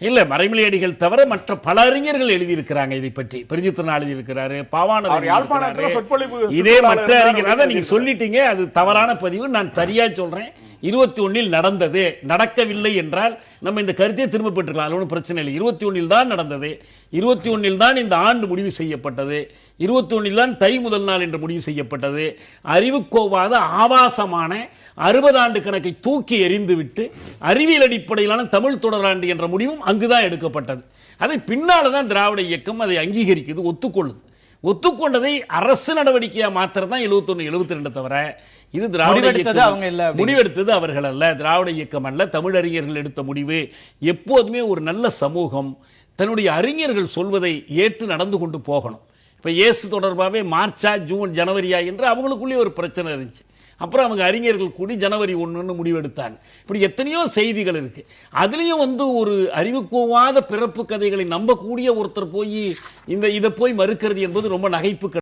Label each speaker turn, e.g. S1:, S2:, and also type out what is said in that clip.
S1: இல்ல மறைமலையடிகள் தவிர மற்ற பல அறிஞர்கள் எழுதியிருக்கிறாங்க இதை பற்றி பெருஞ்சித்திரன் எழுதியிருக்கிறாரு.
S2: சொற்பொழிவு
S1: இதே மற்ற அறிஞர் அதான் நீங்க. சொல்லிட்டீங்க அது தவறான பதிவு நான் சரியா சொல்றேன் இருபத்தி ஒன்னில் நடந்தது நடக்கவில்லை என்றால் நம்ம இந்த கருத்தை திரும்ப பெற்றுக்கலாம். அது ஒன்றும் பிரச்சனை இல்லை. இருபத்தி ஒன்றில் தான் நடந்தது. இருபத்தி ஒன்றில் தான் இந்த ஆண்டு முடிவு செய்யப்பட்டது. இருபத்தி ஒன்றில் தான் தை முதல் நாள் என்று முடிவு செய்யப்பட்டது. அறிவுக்கோவாத ஆபாசமான அறுபது ஆண்டு கணக்கை தூக்கி எறிந்துவிட்டு அறிவியல் அடிப்படையிலான தமிழ் தொடராண்டு என்ற முடிவும் அங்குதான் எடுக்கப்பட்டது. அதை பின்னால் தான் திராவிட இயக்கம் அதை அங்கீகரிக்குது ஒத்துக்கொள்ளுது. ஒத்துக்கொண்டதை அரசு நடவடிக்கையா மாத்திரம் தான் எழுபத்தொன்னு எழுபத்தி ரெண்டு தவிர இது திராவிட
S3: அவங்க இல்ல.
S1: முடிவெடுத்தது அவர்கள் அல்ல திராவிட இயக்கம் அல்ல தமிழறிஞர்கள் எடுத்த முடிவு எப்போதுமே ஒரு நல்ல சமூகம் தன்னுடைய அறிஞர்கள் சொல்வதை ஏற்று நடந்து கொண்டு போகணும். இப்ப இயேசு தொடர்பாகவே மார்ச்சா ஜூன் ஜனவரியா என்று அவங்களுக்குள்ளே ஒரு பிரச்சனை இருந்துச்சு. அப்புறம் அவங்க அறிஞர்கள் கூடி ஜனவரி ஒன்றுன்னு முடிவெடுத்தாங்க. இப்படி எத்தனையோ செய்திகள் இருக்கு. அதுலயும் வந்து ஒரு அறிவுக்கோவாத பிறப்பு கதைகளை நம்பக்கூடிய ஒருத்தர் போய் இந்த இதை போய் மறுக்கிறது என்பது ரொம்ப நகைப்பு